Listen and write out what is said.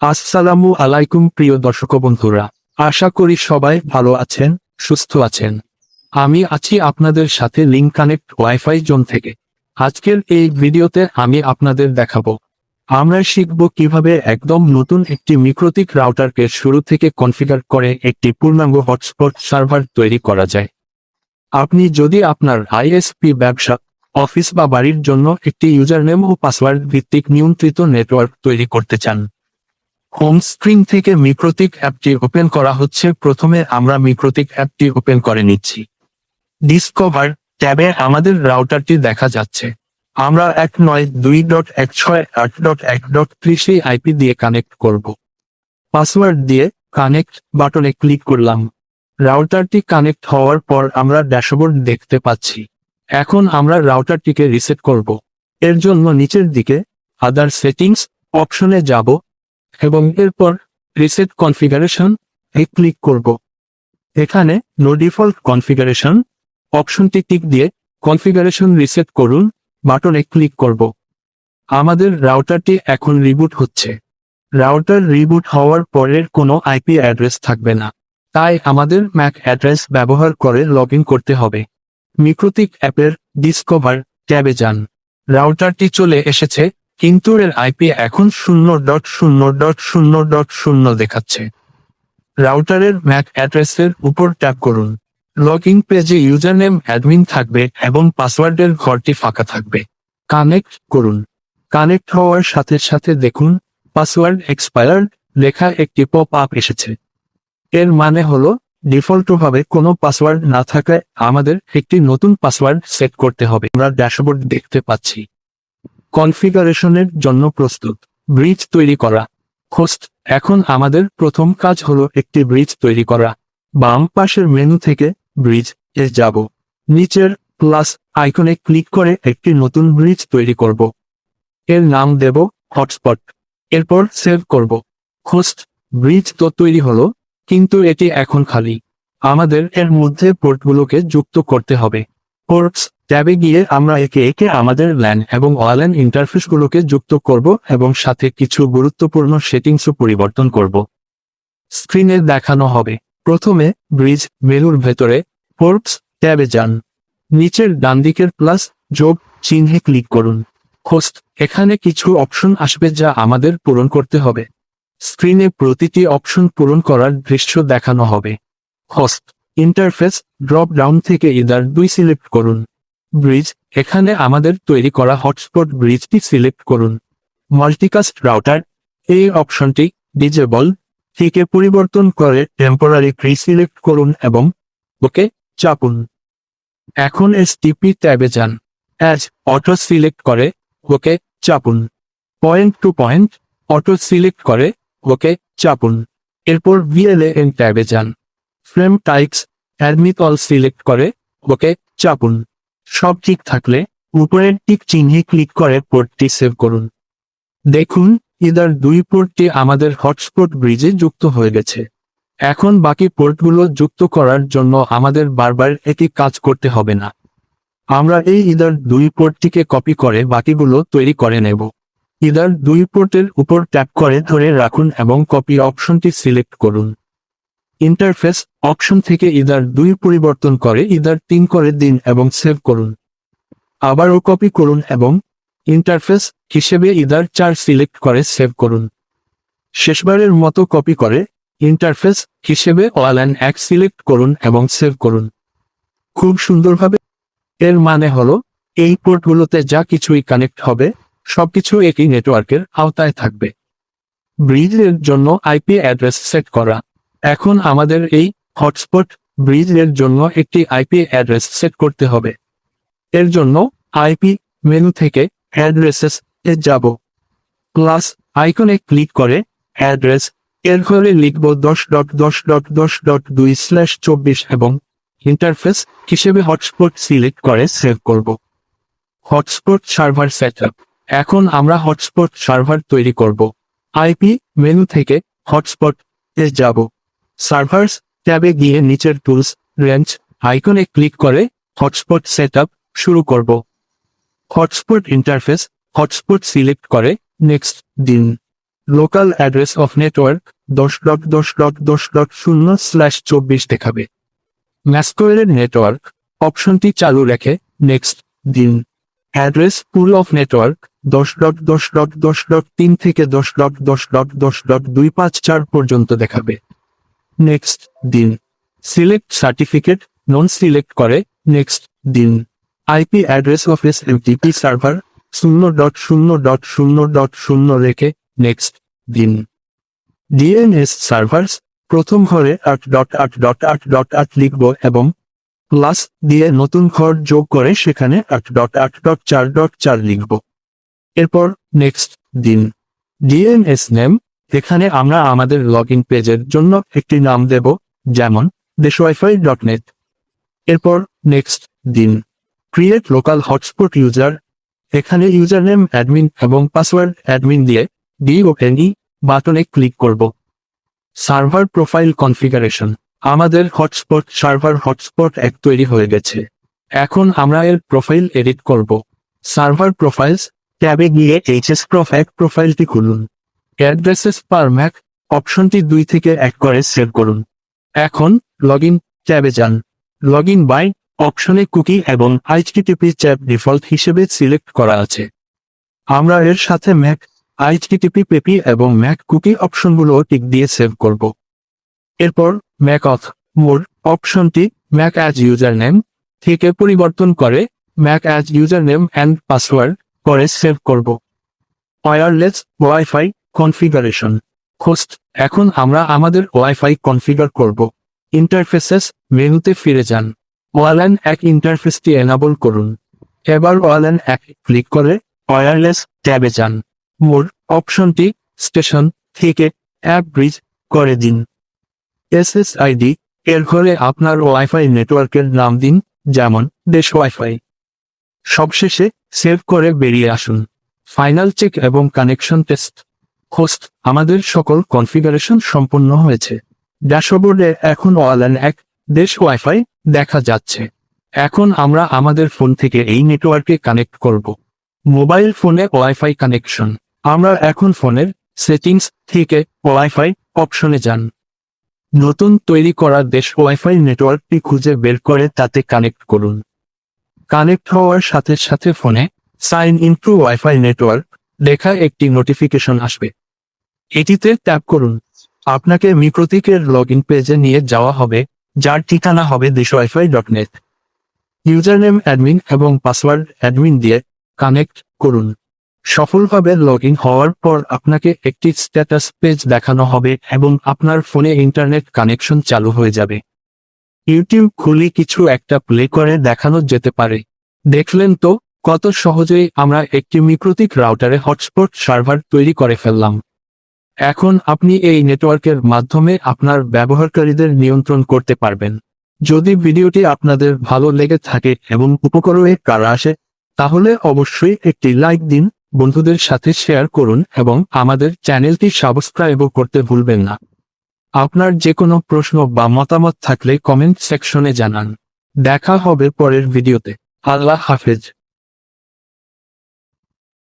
আসসালামু আলাইকুম প্রিয় দর্শক বন্ধুরা। আশা করি সবাই ভালো আছেন, সুস্থ আছেন। আমি আছি আপনাদের সাথে লিঙ্ক কানেক্ট ওয়াইফাই জোন থেকে। আজকের এই ভিডিওতে আমি আপনাদের দেখাবো। আমরা শিখব কীভাবে একদম নতুন একটি মিক্রোতিক রাউটারকে শুরু থেকে কনফিগার করে একটি পূর্ণাঙ্গ হটস্পট সার্ভার তৈরি করা যায়। আপনি যদি আপনার আইএসপি ব্যবসা, অফিস বা বাড়ির জন্য একটি ইউজারনেম ও পাসওয়ার্ড ভিত্তিক নিয়ন্ত্রিত নেটওয়ার্ক তৈরি করতে চান হোম স্ক্রিন থেকে মিক্রোতিক অ্যাপটি ওপেন করা হচ্ছে। প্রথমে আমরা মিক্রোতিক অ্যাপটি ওপেন করে নিচ্ছি। ডিসকভার ট্যাবে আমাদের রাউটারটি দেখা যাচ্ছে। আমরা এক নয় দুই ডট এক ছয় আট ডট এক ডট ত্রিশে আইপি দিয়ে কানেক্ট করব। পাসওয়ার্ড দিয়ে কানেক্ট বাটনে ক্লিক করলাম। রাউটারটি কানেক্ট হওয়ার পর আমরা ড্যাশবোর্ড দেখতে পাচ্ছি। এখন আমরা রাউটারটিকে রিসেট করব। এর জন্য নিচের দিকে আদার সেটিংস অপশনে যাব। এবং এরপর রিসেট কনফিগারেশন এ ক্লিক করব। এখানে নো ডিফল্ট কনফিগারেশন অপশনটি টিক দিয়ে কনফিগারেশন রিসেট করুন, বাটনে ক্লিক করব। আমাদের রাউটারটি এখন রিবুট হচ্ছে। রাউটার রিবুট হওয়ার পরের কোনো আইপি অ্যাড্রেস থাকবে না। তাই আমাদের ম্যাক অ্যাড্রেস ব্যবহার করে লগ করতে হবে। মিক্রোতিক অ্যাপের ডিসকভার ট্যাবে যান। রাউটারটি চলে এসেছে কিন্তু এর আইপি এখন শূন্য ডট শূন্য ডট শূন্য ডট শূন্য দেখাচ্ছে। রাউটারের ম্যাক অ্যাড্রেসের উপর ট্যাপ করুন। লগ ইন পেজে ইউজার নেম অ্যাডমিন থাকবে এবং পাসওয়ার্ডের ঘরটি ফাঁকা থাকবে। কানেক্ট করুন। কানেক্ট হওয়ার সাথে সাথে দেখুন, পাসওয়ার্ড এক্সপায়ার্ড লেখা একটি পপ আপ এসেছে। এর মানে হলো, ডিফল্টভাবে কোনো পাসওয়ার্ড না থাকায় আমাদের একটি নতুন পাসওয়ার্ড সেট করতে হবে। আমরা ড্যাশবোর্ড দেখতে পাচ্ছি। কনফিগারেশনের জন্য প্রস্তুত। ব্রিজ তৈরি করা। হোস্ট, এখন আমাদের প্রথম কাজ হলো একটি ব্রিজ তৈরি করা। বাম পাশের মেনু থেকে ব্রিজ এ যাব। নিচের প্লাস আইকনে ক্লিক করে একটি নতুন ব্রিজ তৈরি করব। এর নাম দেব হটস্পট। এরপর সেভ করব। হোস্ট, ব্রিজ তো তৈরি হলো, কিন্তু এটি এখন খালি। আমাদের এর মধ্যে পোর্টগুলোকে যুক্ত করতে হবে। পোর্টস ট্যাবে গিয়ে আমরা একে একে আমাদের ল্যান এবং ওয়ালেন ইন্টারফেসগুলোকে যুক্ত করব এবং সাথে কিছু গুরুত্বপূর্ণ সেটিংসও পরিবর্তন করব। স্ক্রিনে দেখানো হবে। প্রথমে, ব্রিজ মেনুর ভেতরে পোর্টস ট্যাবে যান। নিচের ডানদিকের প্লাস, যোগ, চিহ্নে ক্লিক করুন। হোস্ট, এখানে কিছু অপশন আসবে যা আমাদের পূরণ করতে হবে। স্ক্রিনে প্রতিটি অপশন পূরণ করার দৃশ্য দেখানো হবে। হোস্ট, ইন্টারফেস, ড্রপ ডাউন থেকে ইদার দুই সিলেক্ট করুন। ব্রিজ, এখানে আমাদের তৈরি করা হটস্পট ব্রিজটি সিলেক্ট করুন। মাল্টিকাস্ট রাউটার, এই অপশনটি ডিজেবল থেকে পরিবর্তন করে টেম্পোরারি প্রি সিলেক্ট করুন এবং ওকে চাপুন। এখন এস এসটিপি ট্যাবে যান। অ্যাজ অটো সিলেক্ট করে okay চাপুন। Point to point auto select করে ওকে চাপুন। এরপর ভিএলএন ট্যাবে যান। Frame types admit all select করে ওকে চাপুন। সব ঠিক থাকলে উপরের টিক চিহ্নে ক্লিক করে পোর্টটি সেভ করুন। দেখুন ইদার দুই পোর্টটি আমাদের হটস্পট ব্রিজে যুক্ত হয়ে গেছে। এখন বাকি পোর্টগুলো যুক্ত করার জন্য আমাদের বারবার এটি কাজ করতে হবে না। আমরা এই ইদার দুই পোর্টটিকে কপি করে বাকিগুলো তৈরি করে নেব। ইদার দুই পোর্টের উপর ট্যাপ করে ধরে রাখুন এবং কপি অপশনটি সিলেক্ট করুন। ইন্টারফেস অপশন থেকে ইদার দুই পরিবর্তন করে ইদার তিন করে দিন এবং সেভ করুন। আবারও কপি করুন এবং ইন্টারফেস হিসেবে ইদার চার সিলেক্ট করে সেভ করুন। শেষবারের মতো কপি করে ইন্টারফেস হিসেবে ওয়ালান এক সিলেক্ট করুন এবং সেভ করুন। খুব সুন্দরভাবে এর মানে হলো, এই পোর্টগুলোতে যা কিছুই কানেক্ট হবে, সবকিছু একই নেটওয়ার্কের আওতায় থাকবে। ব্রিজের জন্য আইপি অ্যাড্রেস সেট করা। এখন আমাদের এই হটস্পট ব্রিজের জন্য একটি আইপি অ্যাড্রেস সেট করতে হবে। এর জন্য আইপি মেনু থেকে অ্যাড্রেসেস এ যাব। প্লাস আইকনে ক্লিক করে অ্যাড্রেস এর ঘরে লিখব দশ ডট দশ ডট দশ ডট দুই স্ল্যাশ চব্বিশ এবং ইন্টারফেস হিসেবে হটস্পট সিলেক্ট করে সেভ করব। হটস্পট সার্ভার সেটআপ এখন আমরা হটস্পট সার্ভার তৈরি করব। আইপি মেনু থেকে হটস্পট এ যাব। সার্ভার্স ট্যাবে গিয়ে নিচের টুলস রেঞ্জ আইকনে ক্লিক করে হটস্পট সেটআপ শুরু করব হটস্পট ইন্টারফেস হটস্পট সিলেক্ট করে নেক্সট দিন লোকাল অ্যাড্রেস অফ নেটওয়ার্ক দশ ডট দশ ডট দশ ডট শূন্য স্ল্যাশ চব্বিশ দেখাবে ম্যাসকোয়ারের নেটওয়ার্ক অপশনটি চালু রেখে নেক্সট দিন অ্যাড্রেস পুল অফ নেটওয়ার্ক দশ ডট দশ ডট দশ ডট তিন থেকে দশ ডট দশ ডট দশ ডট দুই পাঁচ চার পর্যন্ত দেখাবে নেক্সট দিন। সিলেক্ট সার্টিফিকেট নন সিলেক্ট করে নেক্সট দিন। IP address of SMTP server শূন্য ডট শূন্য ডট শূন্য ডট শূন্য রেখে নেক্সট দিন। ডিএনএস সার্ভার্স প্রথম ঘরে আট ডট আট ডট আট ডট আট লিখব এবং প্লাস দিয়ে নতুন ঘর যোগ করে সেখানে আট ডট আট ডট চার ডট চার লিখব। এরপর নেক্সট দিন। ডিএনএস নেম এখানে আমরা আমাদের লগ ইন পেজের জন্য একটি নাম দেব, যেমন দেশওয়াইফাই ডট নেট এরপর নেক্সট দিন। ক্রিয়েট লোকাল হটস্পট ইউজার এখানে ইউজার নেম অ্যাডমিন এবং পাসওয়ার্ড অ্যাডমিন দিয়ে ডি ও এনই বাটনে ক্লিক করব। সার্ভার প্রোফাইল কনফিগারেশন আমাদের হটস্পট সার্ভার হটস্পট এক তৈরি হয়ে গেছে। এখন আমরা এর প্রোফাইল এডিট করব। সার্ভার প্রোফাইলস ট্যাবে গিয়ে এইচএস প্রফ এক প্রোফাইলটি খুলুন। অ্যাড্রেসেস পার ম্যাক অপশনটি দুই থেকে এক করে সেভ করুন। এখন লগ ইন ট্যাবে যান। লগ ইন বাই অপশনে কুকি এবং আইচটিটিপি চ্যাপ ডিফল্ট হিসেবে সিলেক্ট করা আছে। আমরা এর সাথে ম্যাক আইচটিটিপি পেপি এবং ম্যাক কুকি অপশনগুলো টিক দিয়ে সেভ করব। এরপর, ম্যাক অথ মোর অপশনটি ম্যাক অ্যাজ ইউজার নেম থেকে পরিবর্তন করে MAC as user name and password করে সেভ করব। ওয়্যারলেস ওয়াইফাই কনফিগারেশন হোস্ট এখন আমরা আমাদের ওয়াইফাই কনফিগার করব। ইন্টারফেসেস মেনুতে ফিরে যান। ওয়ালান এক ইন্টারফেসটি এনাবল করুন। এবার ওয়ালান এক ক্লিক করে ওয়্যারলেস ট্যাবে যান। মোর অপশনটি স্টেশন থেকে অ্যাপ ব্রিজ করে দিন। এসএসআইডি এর ঘরে আপনার ওয়াইফাই নেটওয়ার্কের নাম দিন, যেমন দেশ ওয়াইফাই সবশেষে সেভ করে বেরিয়ে আসুন। ফাইনাল চেক এবং কানেকশন টেস্ট হোস্ট, আমাদের সকল কনফিগারেশন সম্পূর্ণ হয়েছে। ড্যাশবোর্ডে এখন ওয়ালান এক, দেশ ওয়াইফাই দেখা যাচ্ছে। এখন আমরা আমাদের ফোন থেকে এই নেটওয়ার্কে কানেক্ট করব। মোবাইল ফোনে ওয়াইফাই কানেকশন। আমরা এখন ফোনের সেটিংস থেকে ওয়াইফাই অপশনে যান। নতুন তৈরি করা দেশ ওয়াইফাই নেটওয়ার্কটি খুঁজে বের করে তাতে কানেক্ট করুন। কানেক্ট হওয়ার সাথে সাথে ফোনে sign in to wifi network, দেখা একটি নোটিফিকেশন আসবে। এটিতে ট্যাপ করুন। আপনাকে মিক্রতিকের লগ ইন পেজে নিয়ে যাওয়া হবে, যার ঠিকানা হবে Desh wifi dot net user name admin এবং পাসওয়ার্ড অ্যাডমিন দিয়ে কানেক্ট করুন। সফলভাবে লগ ইন হওয়ার পর আপনাকে একটি স্ট্যাটাস পেজ দেখানো হবে এবং আপনার ফোনে ইন্টারনেট কানেকশন চালু হয়ে যাবে। ইউটিউব খুলে কিছু একটা প্লে করে দেখানো যেতে পারে। দেখলেন তো, কত সহজেই আমরা একটি মিক্রতিক রাউটারে হটস্পট সার্ভার তৈরি করে ফেললাম। এখন আপনি এই নেটওয়ার্কের মাধ্যমে আপনার ব্যবহারকারীদের নিয়ন্ত্রণ করতে পারবেন। যদি ভিডিওটি আপনাদের ভালো লেগে থাকে এবং উপকরণে কারা আসে, তাহলে অবশ্যই একটি লাইক দিন, বন্ধুদের সাথে শেয়ার করুন এবং আমাদের চ্যানেলটি সাবস্ক্রাইবও করতে ভুলবেন না। আপনার যে কোনো প্রশ্ন বা মতামত থাকলে কমেন্ট সেকশনে জানান। দেখা হবে পরের ভিডিওতে। আল্লাহ হাফেজ।